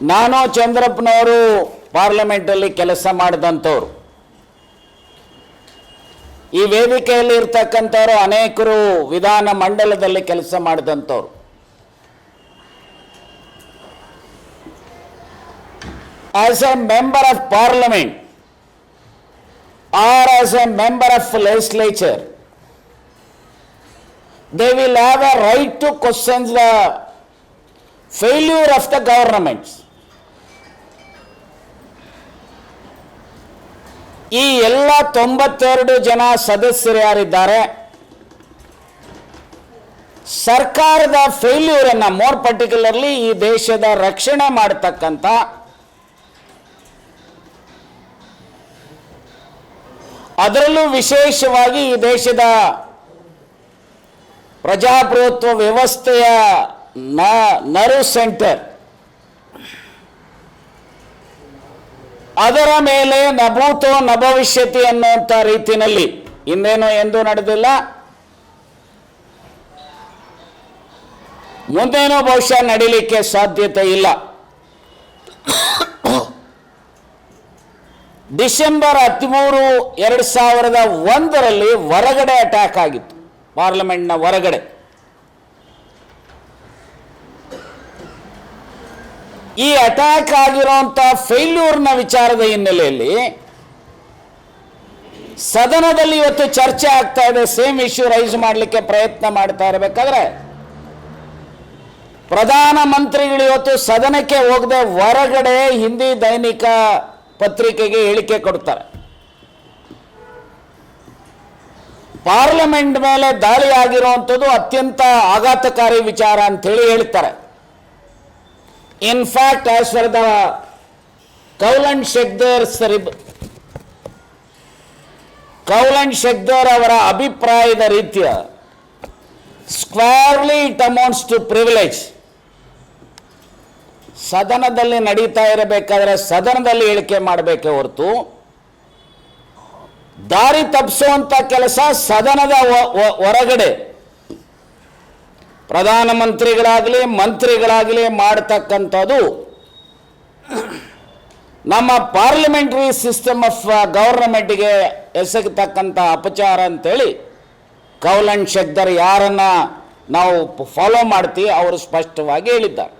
ನಾನು ಚಂದ್ರಪ್ಪನವರು ಪಾರ್ಲಿಮೆಂಟಲ್ಲಿ ಕೆಲಸ ಮಾಡಿದಂಥವ್ರು ಈ ವೇದಿಕೆಯಲ್ಲಿ ಇರ್ತಕ್ಕಂಥವ್ರು ಅನೇಕರು ವಿಧಾನ ಮಂಡಲದಲ್ಲಿ ಕೆಲಸ ಮಾಡಿದಂಥವ್ರು as a member of parliament or as a member of legislature, they will have a right to question the failure of the governments. ಈ ಎಲ್ಲ ತೊಂಬತ್ತೆರಡು ಜನ ಸದಸ್ಯರು ಯಾರಿದ್ದಾರೆ? ಸರ್ಕಾರದ ಫೇಲ್ಯೂರನ್ನು ಮೋರ್ ಪರ್ಟಿಕ್ಯುಲರ್ಲಿ ಈ ದೇಶದ ರಕ್ಷಣೆ ಮಾಡತಕ್ಕಂಥ ಅದರಲ್ಲೂ ವಿಶೇಷವಾಗಿ ಈ ದೇಶದ ಪ್ರಜಾಪ್ರಭುತ್ವ ವ್ಯವಸ್ಥೆಯ ನರ್ವ್ ಸೆಂಟರ್ ಅದರ ಮೇಲೆ ನಭೂತೋ ನಭವಿಷ್ಯತಿ ಅನ್ನುವಂಥ ರೀತಿಯಲ್ಲಿ ಇನ್ನೇನು ಎಂದೂ ನಡೆದಿಲ್ಲ. ಮುಂದೇನೂ ಬಹುಶಃ ನಡೀಲಿಕ್ಕೆ ಸಾಧ್ಯತೆ ಇಲ್ಲ. ಡಿಸೆಂಬರ್ ಹದಿಮೂರು ಎರಡು ಸಾವಿರದ ಒಂದರಲ್ಲಿ ಹೊರಗಡೆ ಅಟ್ಯಾಕ್ ಆಗಿತ್ತು. ಪಾರ್ಲಿಮೆಂಟ್ನ ಹೊರಗಡೆ ಈ ಅಟ್ಯಾಕ್ ಆಗಿರುವಂತಹ ಫೇಲ್ಯೂರ್ನ ವಿಚಾರದ ಹಿನ್ನೆಲೆಯಲ್ಲಿ ಸದನದಲ್ಲಿ ಇವತ್ತು ಚರ್ಚೆ ಆಗ್ತಾ ಇದೆ. ಸೇಮ್ ಇಶ್ಯೂ ರೈಸ್ ಮಾಡಲಿಕ್ಕೆ ಪ್ರಯತ್ನ ಮಾಡ್ತಾ ಇರಬೇಕಾದ್ರೆ ಪ್ರಧಾನಮಂತ್ರಿಗಳು ಇವತ್ತು ಸದನಕ್ಕೆ ಹೋಗದೆ ಹೊರಗಡೆ ಹಿಂದಿ ದೈನಿಕ ಪತ್ರಿಕೆಗೆ ಹೇಳಿಕೆ ಕೊಡ್ತಾರೆ. ಪಾರ್ಲಿಮೆಂಟ್ ಮೇಲೆ ದಾಳಿ ಆಗಿರುವಂಥದ್ದು ಅತ್ಯಂತ ಆಘಾತಕಾರಿ ವಿಚಾರ ಅಂತೇಳಿ ಹೇಳ್ತಾರೆ. In fact as far the ಕೌಲನ್ ಶೆಗ್ದರ್ ಸರಿಬ್ ಕೌಲನ್ ಶೆಗ್ದರ್ ಅವರ ಅಭಿಪ್ರಾಯದ ರೀತಿಯ squarely it amounts to privilege ಸದನದಲ್ಲಿ ನಡೀತಾ ಇರಬೇಕಾದ್ರೆ ಸದನದಲ್ಲಿ ಹೇಳಿಕೆ ಮಾಡಬೇಕೇ ಹೊರತು ದಾರಿ ತಪ್ಪಿಸುವಂಥ ಕೆಲಸ ಸದನದ ಹೊರಗಡೆ ಪ್ರಧಾನಮಂತ್ರಿಗಳಾಗಲಿ, ಮಂತ್ರಿಗಳಾಗಲಿ ಮಾಡತಕ್ಕಂಥದ್ದು ನಮ್ಮ ಪಾರ್ಲಿಮೆಂಟರಿ ಸಿಸ್ಟಮ್ ಆಫ್ ಗೌರ್ನಮೆಂಟ್ಗೆ ಎಸಗತಕ್ಕಂಥ ಅಪಚಾರ ಅಂತೇಳಿ ಕೌಲನ್ ಶೆಗ್ದರ್ ಯಾರನ್ನು ನಾವು ಫಾಲೋ ಮಾಡ್ತೀವಿ, ಅವರು ಸ್ಪಷ್ಟವಾಗಿ ಹೇಳಿದ್ದಾರೆ.